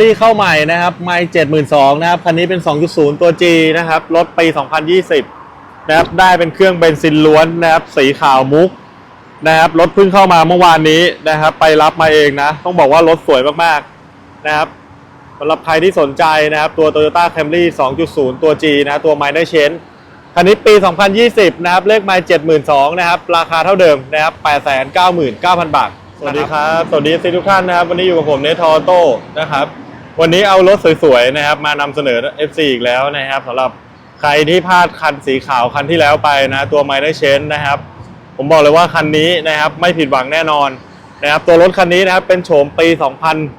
รีเข้าใหม่นะครับไม่เจ็ดหมื่นสองนะครับ คันนี้เป็น 2.0 ตัว G นะครับ รถปี 2020 นะครับ ได้เป็นเครื่องเบนซินล้วนนะครับ สีขาวมุกนะครับ รถเพิ่งเข้ามาเมื่อวานนี้นะครับ ไปรับมาเองนะ ต้องบอกว่ารถสวยมากๆนะครับสำหรับใครที่สนใจนะครับ ตัว Toyota Camry 2.0 ตัว G นะ ตัว Minor Change คันนี้ปี 2020 นะครับ เลขไมล์72,000นะครับ ราคาเท่าเดิมนะครับ899,000 บาท สวัสดีครับ สวัสดีทุกท่านนะครับ วันนี้อยู่กับผมเนทอโต้นะครับ วันนี้เอารถสวยๆนะครับ มานำเสนอ FC อีกแล้วนะครับสำหรับใครที่พลาดคันสีขาวคันที่แล้วไปนะ ตัว Minor Change นะครับ ผมบอกเลยว่าคันนี้นะครับ ไม่ผิดหวังแน่นอนนะครับ ตัวรถคันนี้นะครับเป็นโฉมปี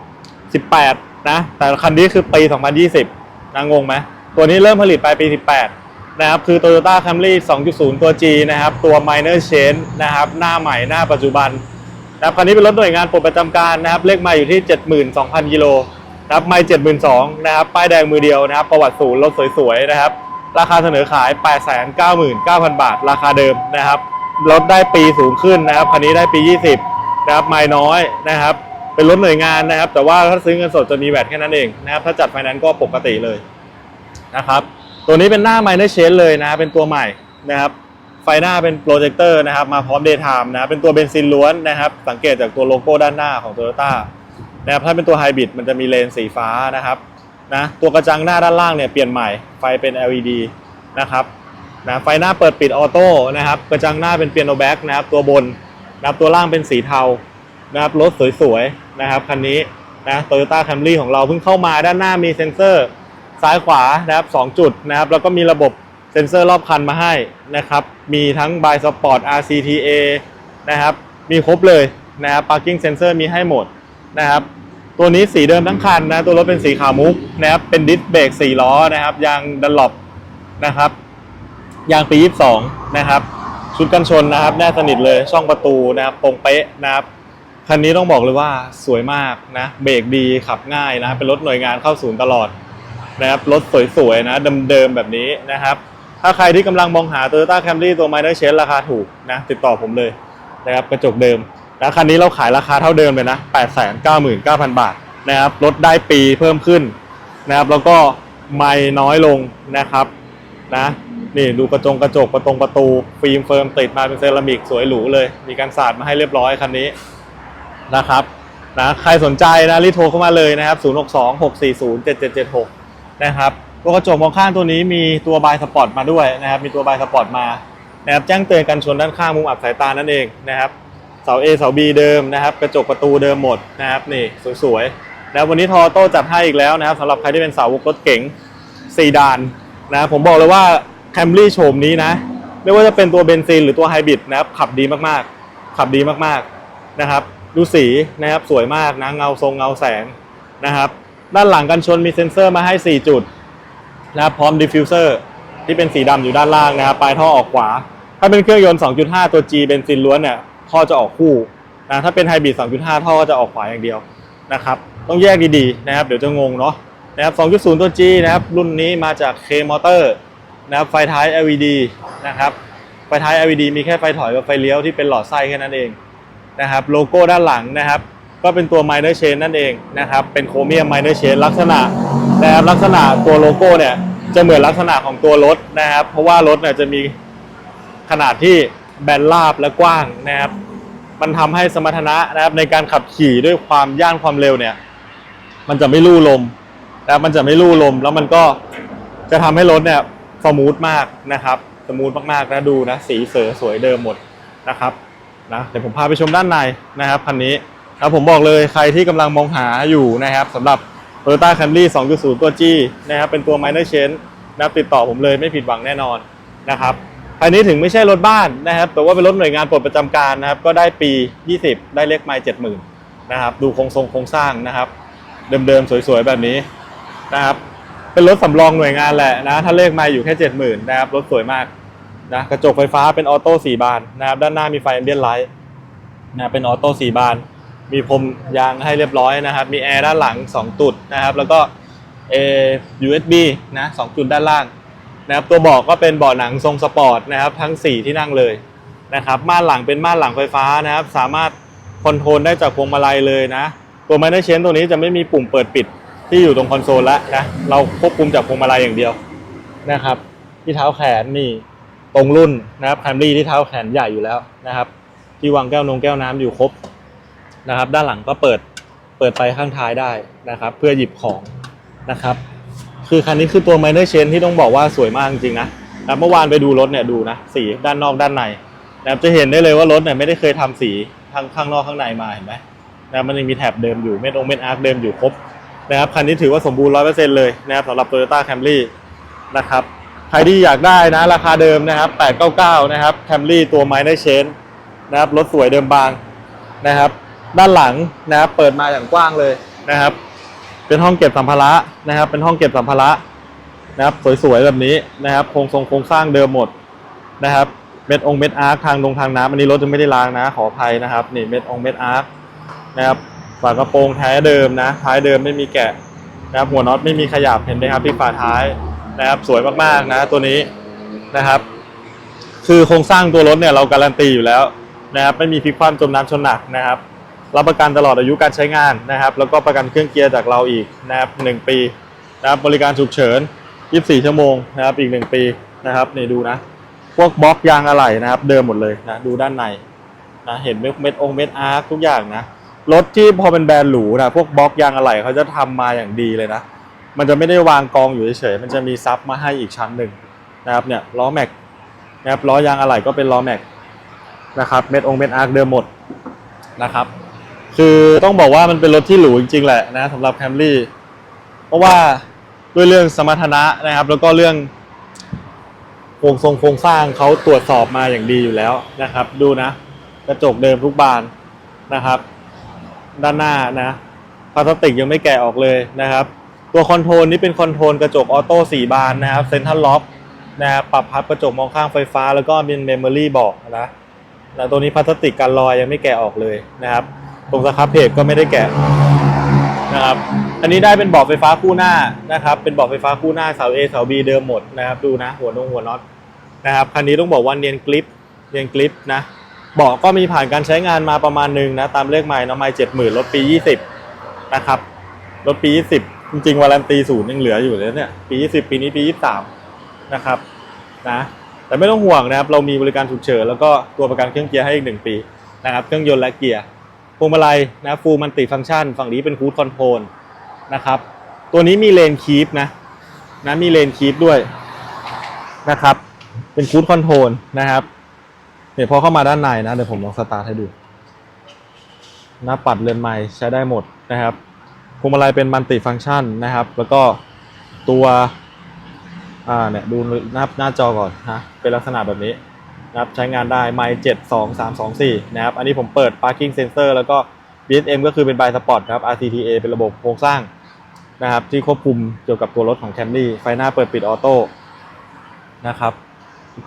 2018 นะ แต่คันนี้คือปี 2020นะงงไหมตัวนี้เริ่มผลิตไปปี 18 นะครับ คือ Toyota Camry 2.0 ตัว G นะครับ ตัว Minor Change นะครับ หน้าใหม่หน้าปัจจุบันนะครับคันนี้เป็นรถหน่วยงานปลดประจำการนะครับ เลขมาอยู่ที่ 72,000 กิโล นะครับไม่72,000นสองนะครับป้ายแดงมือเดียวนะครับ ประวัติศูนย์รถสวยๆนะครับ ราคาเสนอขาย 899,000 บาท ราคาเดิมนะครับรถได้ปีสูงขึ้นนะครับคันนี้ได้ปี 20นะครับไม่น้อยนะครับ เป็นรถหน่วยงานนะครับ แต่ว่าถ้าซื้อเงินสดจะมีแวดแค่นั้นเองนะครับ ถ้าจัดไฟแนนซ์ก็ปกติเลยนะครับ ตัวนี้เป็นหน้า Minor Change เลยนะครับเป็นตัวใหม่นะครับไฟหน้าเป็นโปรเจคเตอร์นะครับมาพร้อม Daytime นะเป็นตัวเบนซินล้วนนะครับ สังเกตจากตัวโลโก้ด้านหน้าของ Toyota นะครับถ้าเป็นตัวไฮบริดมันจะมีเลนสีฟ้านะครับนะตัวกระจังหน้าด้านล่างเนี่ยเปลี่ยนใหม่ไฟเป็น LED นะครับนะไฟหน้าเปิดปิดออโต้นะครับกระจังหน้าเป็นเปียโนแบ็กนะครับตัวบนนะครับตัวล่างเป็นสีเทานะครับรถสวยๆนะครับคันนี้นะโตโยต้าแคมรี่ของเราเพิ่งเข้ามาด้านหน้ามีเซ็นเซอร์ซ้ายขวานะครับ2จุดนะครับแล้วก็มีระบบเซ็นเซอร์รอบคันมาให้นะครับมีทั้ง by Sport RCTA นะครับมีครบเลยนะครับ parking sensor มีให้หมด นะครับ ตัวนี้สีเดิมทั้งคันนะ ตัวรถเป็นสีขาวมุกนะครับ เป็นดิสเบรก4ล้อนะครับ ยางดันลอปนะครับ ยางปี 22 นะครับ ชุดกันชนนะครับ แน่สนิทเลย ช่องประตูนะครับตรงเป๊ะนะครับ คันนี้ต้องบอกเลยว่าสวยมากนะ เบรกดี ขับง่ายนะ เป็นรถหน่วยงานเข้าศูนย์ตลอดนะครับ รถสวยๆนะ เดิมๆแบบนี้นะครับถ้าใครที่กำลังมองหา Toyota Camry ตัว Minor Change ราคาถูกนะ ติดต่อผมเลยนะครับ กระจกเดิม แล้วคันนี้เราขายราคาเท่าเดิมเลยนะ899,000 บาทนะครับรถได้ปีเพิ่มขึ้นนะครับ แล้วก็ไม่น้อยลงนะครับนะนี่ดูกระจงกระจกประตงประตู ฟิล์มเฟิร์มติดมาเป็นเซรามิกสวยหรูเลย มีการสาดมาให้เรียบร้อยคันนี้นะครับนะใครสนใจนะรีโทรเข้ามาเลยนะครับ 062-640-7776 นะครับตัวกระจกมองข้างตัวนี้มีตัวบายสปอร์ตมาด้วยนะครับ มีตัวบายสปอร์ตมานะครับแจ้งเตือนกันชนด้านข้างมุมอับสายตานั่นเองนะครับ เสา A เสา B เดิมนะครับ กระจกประตูเดิมหมดนะครับนี่สวยๆแล้ววันนี้ทอโต้จัดให้อีกแล้วนะครับสำหรับใครที่เป็นสาวกรถเก๋งสี่ด่านนะผมบอกเลยว่าแคมรี่โฉมนี้นะ ไม่ว่าจะเป็นตัวเบนซินหรือตัวไฮบริดนะครับขับดีมากๆ ขับดีมากๆนะครับ ดูสีนะครับสวยมากนะเงาทรงเงาแสงนะครับ ด้านหลังกันชนมีเซ็นเซอร์มาให้ 4 จุดนะครับพร้อมดิฟฟิวเซอร์ที่เป็นสีดำอยู่ด้านล่างนะครับปลายท่อออกขวา ถ้าเป็นเครื่องยนต์ 2.5 ตัว G เบนซินล้วนเนี่ย ท่อจะออกคู่นะถ้าเป็นไฮบริด 2.5 ท่อก็จะออกขวาอย่างเดียวนะครับต้องแยกดีๆนะครับ เดี๋ยวจะงงเนาะนะครับ 2.0 ตัว G นะครับรุ่นนี้มาจาก K Motor นะครับไฟท้าย LED นะครับไฟท้าย LED มีแค่ไฟถอยกับไฟเลี้ยวที่เป็นหลอดไส้แค่นั้นเองนะครับโลโก้ด้านหลังนะครับ ก็เป็นตัว minor chain นั่นเองนะครับเป็นโครเมียม minor chain ลักษณะนะครับลักษณะตัวโลโก้เนี่ยจะเหมือนลักษณะของตัวรถนะครับ เพราะว่ารถเนี่ยจะมีขนาดที่แบนราบและกว้างนะครับ มันทำให้สมรรถนะนะครับในการขับขี่ด้วยความย่านความเร็วเนี่ย มันจะไม่ลู่ลมนะครับมันจะไม่ลู่ลม แล้วมันก็จะทำให้รถเนี่ยสมูทมากนะครับสมูทมากๆนะดูนะสีเสือสวยเดิมหมดนะครับนะเดี๋ยวผมพาไปชมด้านในนะครับคันนี้แล้วผมบอกเลยใครที่กำลังมองหาอยู่นะครับสำหรับ Toyota Camry 2.0 ตัว G นะครับเป็นตัว Minor Change นะครับติดต่อผมเลยไม่ผิดหวังแน่นอนนะครับ คันนี้ถึงไม่ใช่รถบ้านนะครับ แต่ว่าเป็นรถหน่วยงานปลดประจำการนะครับ ก็ได้ปี 20 ได้เลขไมล์70,000นะครับ ดูโครงทรงโครงสร้างนะครับ เดิมๆ สวยๆ แบบนี้นะครับ เป็นรถสำรองหน่วยงานแหละนะ ถ้าเลขไมล์อยู่แค่70,000นะครับ รถสวยมากนะ กระจกไฟฟ้าเป็นออโต้สี่บานนะครับ ด้านหน้ามีไฟแอมเบียนไลท์นะเป็นออโต้สี่บาน มีพรมยางให้เรียบร้อยนะครับ มีแอร์ด้านหลัง2จุดนะครับ แล้วก็เอ USB นะสองจุดด้านล่าง นะครับตัวเบาะก็เป็นเบาะหนังทรงสปอร์ตนะครับทั้ง 4 ที่นั่งเลยนะครับม่านหลังเป็นม่านหลังไฟฟ้านะครับ สามารถคอนโทรลได้จากพวงมาลัยเลยนะ ตัว Minor Change ตัวนี้จะไม่มีปุ่มเปิดปิดที่อยู่ตรงคอนโซลแล้วนะเราควบคุมจากพวงมาลัยอย่างเดียวนะครับที่เท้าแขนนี่ตรงรุ่นนะครับแคมรี่ที่เท้าแขนใหญ่อยู่แล้วนะครับ ที่วางแก้วนงแก้วน้ำอยู่ครบนะครับ ด้านหลังก็เปิดเปิดไฟข้างท้ายได้นะครับ เพื่อหยิบของนะครับ คือคันนี้คือตัว minor chain ที่ต้องบอกว่าสวยมากจริงๆนะนะเมื่อวานไปดูรถเนี่ยดูนะสีด้านนอกด้านในนะครับจะเห็นได้เลยว่ารถเนี่ยไม่ได้เคยทำสีทั้งข้างนอกข้างในมาเห็นไหมนะมันยังมีแถบเดิมอยู่เม็ดองเม็ดอาร์คเดิมอยู่ครบนะครับคันนี้ถือว่าสมบูรณ์ร้อยเปอร์เซ็นต์เลยนะครับสำหรับ Toyota Camry นะครับใครที่อยากได้นะราคาเดิมนะครับ 899 นะครับ Camry ตัว minor chain นะครับรถสวยเดิมบางนะครับ ด้านหลังนะครับเปิดมาอย่างกว้างเลยนะครับ เป็นห้องเก็บสัมภาระนะครับ เป็นห้องเก็บสัมภาระนะครับ สวยๆแบบนี้นะครับโครงทรงโครงสร้างเดิมหมดนะครับเม็ดองเม็ดอาร์คทางลงทางน้ำอันนี้รถจะไม่ได้ล้างนะ ขออภัยนะครับนี่เม็ดองเม็ดอาร์คนะครับฝากระโปรงแท้เดิมนะท้ายเดิมไม่มีแกะนะครับหัวน็อตไม่มีขยับเห็นไหมครับที่ฝาท้ายนะครับสวยมากๆนะตัวนี้นะครับ คือโครงสร้างตัวรถเนี่ยเราการันตีอยู่แล้วนะครับไม่มีพลิกคว่ำจมน้ำชนหนักนะครับ รับประกันตลอดอายุการใช้งานนะครับ แล้วก็ประกันเครื่องเกียร์จากเราอีกนะครับหนึ่งปีนะครับบริการฉุกเฉิน 24 ชั่วโมงนะครับอีกหนึ่งปีนะครับนี่ดูนะ พวกบล็อกยางอะไหล่นะครับ เดิมหมดเลยนะดูด้านในนะเห็นเม็ดเม็ดองเม็ดอาร์คทุกอย่างนะรถที่พอเป็นแบรนด์หรูนะพวกบล็อกยางอะไหล่เขาจะทำมาอย่างดีเลยนะ มันจะไม่ได้วางกองอยู่เฉยๆมันจะมีซับมาให้อีกชั้นหนึ่งนะครับเนี่ยล้อแม็กนะครับล้อยางอะไหล่ก็เป็นล้อแม็กนะครับเม็ดองเม็ดอาร์คเดิมหมดนะครับ คือต้องบอกว่ามันเป็นรถที่หรูจริงๆแหละนะสำหรับแคมรี่เพราะว่าด้วยเรื่องสมรรถนะนะครับ แล้วก็เรื่องโครงทรงโครงสร้างเขาตรวจสอบมาอย่างดีอยู่แล้วนะครับ ดูนะ กระจกเดิมทุกบานนะครับ ด้านหน้านะพลาสติกยังไม่แกะออกเลยนะครับ ตัวคอนโทรลนี่เป็นคอนโทรลกระจกออโต้สี่บานนะครับเซนทรัลล็อกนะครับปรับพับกระจกมองข้างไฟฟ้า แล้วก็มีเมมโมรี่บอกนะนะตัวนี้พลาสติกกันรอยยังไม่แกะออกเลยนะครับ ตรงสครับเพจก็ไม่ได้แกะนะครับอันนี้ได้เป็นบาะไฟฟ้าคู่หน้านะครับ เป็นบาะไฟฟ้าคู่หน้าเสา A เสา B เดิมหมดนะครับดูนะ หัวนงหัวน็อตนะครับคันนี้ต้องบอกว่าเนียนกริปเนียนกริปนะเบาะก็มีผ่านการใช้งานมาประมาณหนึ่งนะตามเลขใหม่น้ำไม่เจ็ดหมื่นรถปียี่สิบนะครับรถปียี่สิบจริงๆวารันตีศูนย์ยังเหลืออยู่เลยเนี่ยปียี่สิบปีนี้ปียี่สามนะครับนะแต่ไม่ต้องห่วงนะครับเรามีบริการฉุกเฉินแล้วก็ตัวประกันเครื่องเกียร์ให้อีกหนึ่งปีนะครับเครื่องยนต์และเกียร์ พวงมาลัยนะฟูมันติฟังก์ชัน ฝั่งนี้เป็นคูดคอนโทรลนะครับ ตัวนี้มีเลนคีปนะนะมีเลนคีปด้วยนะครับ เป็นคูดคอนโทรลนะครับเดี๋ยวพอเข้ามาด้านในนะ เดี๋ยวผมลองสตาร์ทให้ดูหน้าปัดเรือนไม้ใช้ได้หมดนะครับพวงมาลัยเป็นมันติฟังก์ชันนะครับ แล้วก็ตัวอ่าเนี่ยดูหน้าหน้าจอก่อนนะเป็นลักษณะแบบนี้ นะครับใช้งานได้ไมค์เจ็ดสองสามสองสี่นะครับอันนี้ผมเปิด parking sensor แล้วก็ BSM ก็คือเป็น by spot ครับ RCTA เป็นระบบโครงสร้างนะครับที่ควบคุมเกี่ยวกับตัวรถของ Camry ไฟหน้าเปิดปิดออโต้นะครับ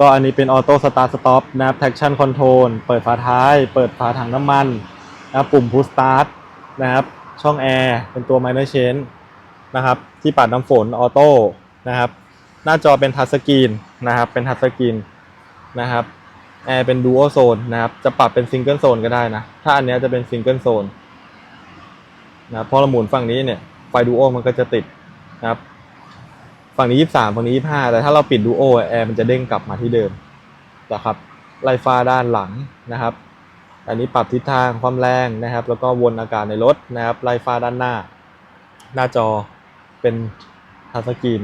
ก็อันนี้เป็นออโต้สตาร์ทสต็อปนะครับ traction control เปิดฝาท้าย เปิดฝาถังน้ำมันนะครับปุ่ม push start นะครับ ช่องแอร์เป็นตัว minor change นะครับ ที่ปัดน้ำฝนออโต้นะครับ หน้าจอเป็นทัชสกรีนนะครับ เป็นทัชสกรีนนะครับ แอร์เป็นดูโอโซนนะครับ จะปรับเป็นซิงเกิลโซนก็ได้นะ ถ้าอันนี้จะเป็นซิงเกิลโซนนะพอเราหมุนฝั่งนี้เนี่ย ไฟดูโอมันก็จะติดนะครับ ฝั่งนี้23ฝั่งนี้25แต่ถ้าเราปิดดูโอแอร์มันจะเด้งกลับมาที่เดิมนะครับ ไล่ฟ้าด้านหลังนะครับ อันนี้ปรับทิศทางความแรงนะครับ แล้วก็วนอากาศในรถนะครับ ไล่ฟ้าด้านหน้า หน้าจอเป็นทัชสกรีน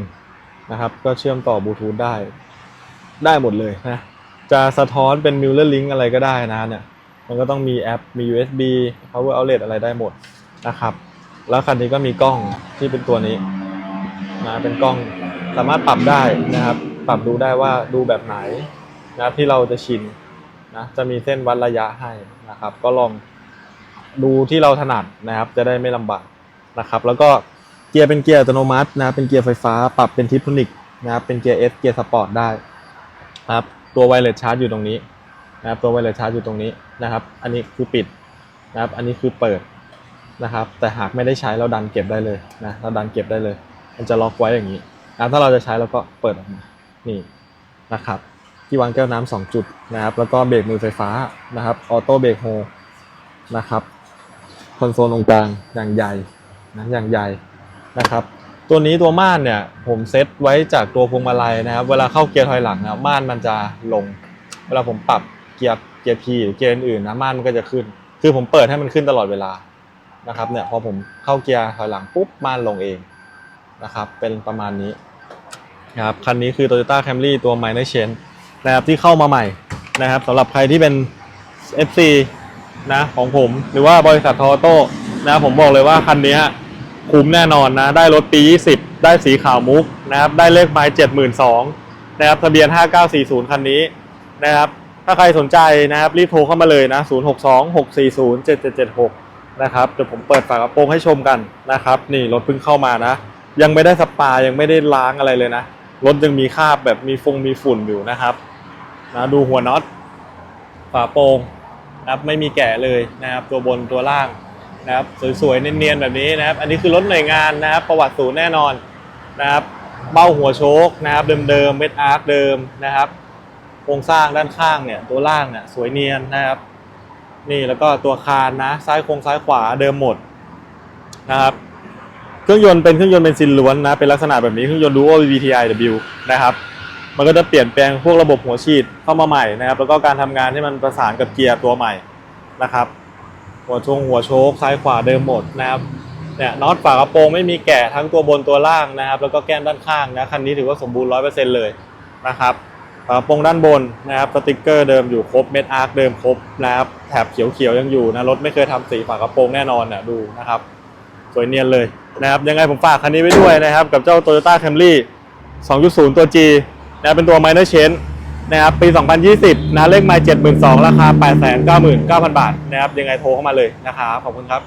นะครับ ก็เชื่อมต่อบลูทูธได้ ได้หมดเลยนะ จะสะท้อนเป็น Mirror Link อะไรก็ได้นะเนี่ย มันก็ต้องมีแอปมี USB Power Outlet อะไรได้หมดนะครับ แล้วคันนี้ก็มีกล้องที่เป็นตัวนี้นะเป็นกล้องสามารถปรับได้นะครับ ปรับดูได้ว่าดูแบบไหนนะครับที่เราจะชินนะจะมีเส้นวัดระยะให้นะครับ ก็ลองดูที่เราถนัดนะครับ จะได้ไม่ลำบากนะครับ แล้วก็เกียร์เป็นเกียร์อัตโนมัตินะเป็นเกียร์ไฟฟ้า ปรับเป็นทิปโทนิกนะครับเป็นเกียร์ S เกียร์สปอร์ตได้นะครับ ตัวไวเลสชาร์จอยู่ตรงนี้นะครับตัวไวเลสชาร์จอยู่ตรงนี้นะครับ อันนี้คือปิดนะครับ อันนี้คือเปิดนะครับ แต่หากไม่ได้ใช้เราดันเก็บได้เลยนะเราดันเก็บได้เลย มันจะล็อกไว้อย่างนี้นะถ้าเราจะใช้เราก็เปิดออกมานี่นะครับ ที่วางแก้วน้ำสองจุดนะครับ แล้วก็เบรกมือไฟฟ้านะครับออโต้เบรกโฮนะครับคอนโซลตรงกลางอย่างใหญ่นะอย่างใหญ่นะครับ ตัวนี้ตัวม่านเนี่ยผมเซตไว้จากตัวพวงมาลัยนะครับ เวลาเข้าเกียร์ถอยหลังนะม่านมันจะลง เวลาผมปรับเกียร์เกียร์ P หรือเกียร์อื่นนะม่านมันก็จะขึ้น คือผมเปิดให้มันขึ้นตลอดเวลานะครับเนี่ยพอผมเข้าเกียร์ถอยหลังปุ๊บม่านลงเองนะครับเป็นประมาณนี้นะครับคันนี้คือ Toyota Camry ตัว Minor Change นะครับที่เข้ามาใหม่นะครับสำหรับใครที่เป็น FC นะของผมหรือว่าบริษัททอโต้นะผมบอกเลยว่าคันนี้ คุ้มแน่นอนนะ ได้รถปี 20 ได้สีขาวมุกนะครับ ได้เลขไม้72,000นะครับ ทะเบียน 5940 คันนี้นะครับ ถ้าใครสนใจนะครับ รีบโทรเข้ามาเลยนะ 0626407776 นะครับ เดี๋ยวผมเปิดฝากระโปรงให้ชมกันนะครับ นี่รถเพิ่งเข้ามานะ ยังไม่ได้สปา ยังไม่ได้ล้างอะไรเลยนะ รถยังมีคราบแบบมีฟงมีฝุ่นอยู่นะครับนะดูหัวน็อตฝาโปรงนะครับไม่มีแกะเลยนะครับ ตัวบนตัวล่าง นะครับสวยๆเนียนๆแบบนี้นะครับ อันนี้คือรถหน่วยงานนะครับ ประวัติศูนย์แน่นอนนะครับเบ้าหัวโชคนะครับเดิมๆเม็ดอาร์คเดิมนะครับโครงสร้างด้านข้างเนี่ยตัวล่างเนี่ยสวยเนียนนะครับ นี่แล้วก็ตัวคานนะซ้ายโครงซ้ายขวาเดิมหมดนะครับ เครื่องยนต์เป็นเครื่องยนต์เบนซินล้วนนะเป็นลักษณะแบบนี้เครื่องยนต์ Duo VTIW นะครับมันก็จะเปลี่ยนแปลงพวกระบบหัวฉีดเข้ามาใหม่นะครับ แล้วก็การทำงานที่มันประสานกับเกียร์ตัวใหม่นะครับ หัวชงหัวโชคซ้ายขวาเดิมหมดนะครับเนี่ยน็อตฝากระโปรงไม่มีแกะทั้งตัวบนตัวล่างนะครับ แล้วก็แก้มด้านข้างนะคันนี้ถือว่าสมบูรณ์ร้อยเปอร์เซ็นต์เลยนะครับฝากระโปรงด้านบนนะครับสติกเกอร์เดิมอยู่ครบเม็ดอาร์คเดิมครบนะครับแถบเขียวๆยังอยู่นะรถไม่เคยทำสีฝากระโปรงแน่นอนเนี่ยดูนะครับ สวยเนียนเลยนะครับยังไงผมฝากคันนี้ไว้ด้วยนะครับ กับเจ้า Toyota Camry 2.0 ตัว G นะเป็นตัว Minor Change นะครับปี 2020 นะเลขไมล์72,000 ราคา 899,000 บาทนะครับยังไงโทรเข้ามาเลยนะครับขอบคุณครับ